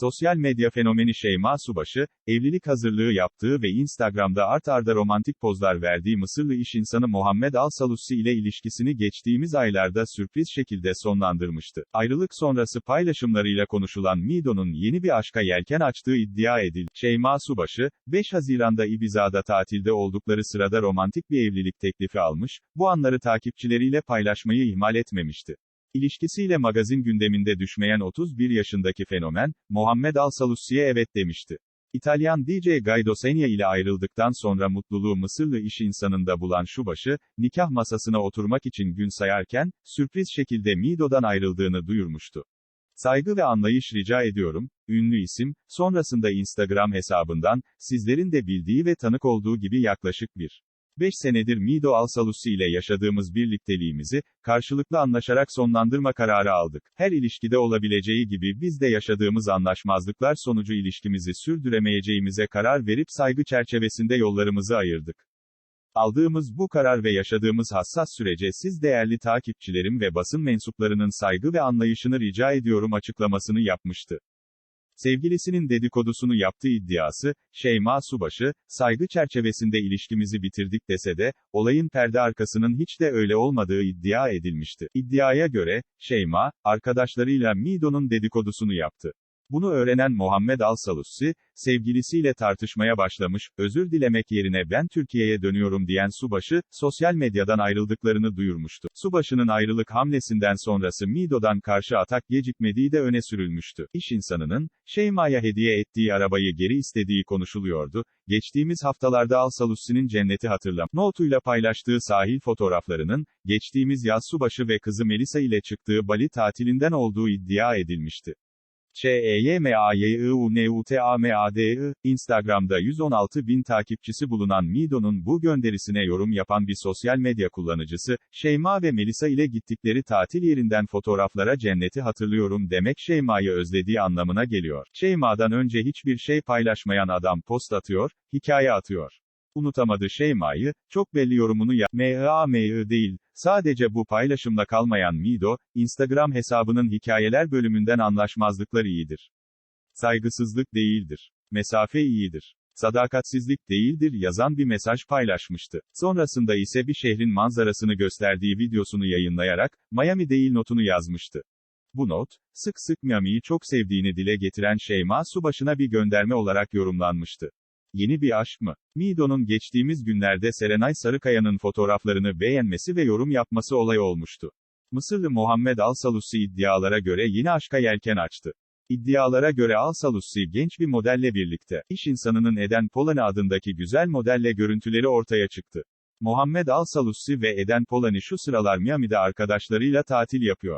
Sosyal medya fenomeni Şeyma Subaşı, evlilik hazırlığı yaptığı ve Instagram'da art arda romantik pozlar verdiği Mısırlı iş insanı Muhammed Al-Salussi ile ilişkisini geçtiğimiz aylarda sürpriz şekilde sonlandırmıştı. Ayrılık sonrası paylaşımlarıyla konuşulan Mido'nun yeni bir aşka yelken açtığı iddia edildi. Şeyma Subaşı, 5 Haziran'da Ibiza'da tatilde oldukları sırada romantik bir evlilik teklifi almış, bu anları takipçileriyle paylaşmayı ihmal etmemişti. İlişkisiyle magazin gündeminde düşmeyen 31 yaşındaki fenomen, Muhammed Al-Salussi'ye evet demişti. İtalyan DJ Guido Senia ile ayrıldıktan sonra mutluluğu Mısırlı iş insanında bulan Şubaşı, nikah masasına oturmak için gün sayarken, sürpriz şekilde Mido'dan ayrıldığını duyurmuştu. Saygı ve anlayış rica ediyorum, ünlü isim, sonrasında Instagram hesabından, sizlerin de bildiği ve tanık olduğu gibi yaklaşık bir 5 senedir Mido Alsalussi ile yaşadığımız birlikteliğimizi, karşılıklı anlaşarak sonlandırma kararı aldık. Her ilişkide olabileceği gibi biz de yaşadığımız anlaşmazlıklar sonucu ilişkimizi sürdüremeyeceğimize karar verip saygı çerçevesinde yollarımızı ayırdık. Aldığımız bu karar ve yaşadığımız hassas sürece siz değerli takipçilerim ve basın mensuplarının saygı ve anlayışını rica ediyorum açıklamasını yapmıştı. Sevgilisinin dedikodusunu yaptığı iddiası, Şeyma Subaşı, saygı çerçevesinde ilişkimizi bitirdik dese de, olayın perde arkasının hiç de öyle olmadığı iddia edilmişti. İddiaya göre, Şeyma, arkadaşlarıyla Mido'nun dedikodusunu yaptı. Bunu öğrenen Muhammed Al-Salussi, sevgilisiyle tartışmaya başlamış, özür dilemek yerine ben Türkiye'ye dönüyorum diyen Subaşı, sosyal medyadan ayrıldıklarını duyurmuştu. Subaşı'nın ayrılık hamlesinden sonrası Mido'dan karşı atak gecikmediği de öne sürülmüştü. İş insanının, Şeyma'ya hediye ettiği arabayı geri istediği konuşuluyordu. Geçtiğimiz haftalarda Al-Salussi'nin cenneti hatırlam notuyla paylaştığı sahil fotoğraflarının, geçtiğimiz yaz Subaşı ve kızı Melisa ile çıktığı Bali tatilinden olduğu iddia edilmişti. ŞEYMAYIUNUTAMADI, Instagram'da 116 bin takipçisi bulunan Mido'nun bu gönderisine yorum yapan bir sosyal medya kullanıcısı, Şeyma ve Melisa ile gittikleri tatil yerinden fotoğraflara cenneti hatırlıyorum demek Şeyma'yı özlediği anlamına geliyor. Şeyma'dan önce hiçbir şey paylaşmayan adam post atıyor, hikaye atıyor. Unutamadı Şeyma'yı, çok belli yorumunu yap. M.A.M.I. değil, sadece bu paylaşımla kalmayan Mido, Instagram hesabının hikayeler bölümünden anlaşmazlıklar iyidir. Saygısızlık değildir. Mesafe iyidir. Sadakatsizlik değildir yazan bir mesaj paylaşmıştı. Sonrasında ise bir şehrin manzarasını gösterdiği videosunu yayınlayarak, Miami değil notunu yazmıştı. Bu not, sık sık Miami'yi çok sevdiğini dile getiren Şeyma Subaşı'na bir gönderme olarak yorumlanmıştı. Yeni bir aşk mı? Mido'nun geçtiğimiz günlerde Serenay Sarıkaya'nın fotoğraflarını beğenmesi ve yorum yapması olay olmuştu. Mısırlı Muhammed Al-Salussi iddialara göre yeni aşka yelken açtı. İddialara göre Al-Salussi genç bir modelle birlikte, iş insanının Eden Polani adındaki güzel modelle görüntüleri ortaya çıktı. Muhammed Al-Salussi ve Eden Polani şu sıralar Miami'de arkadaşlarıyla tatil yapıyor.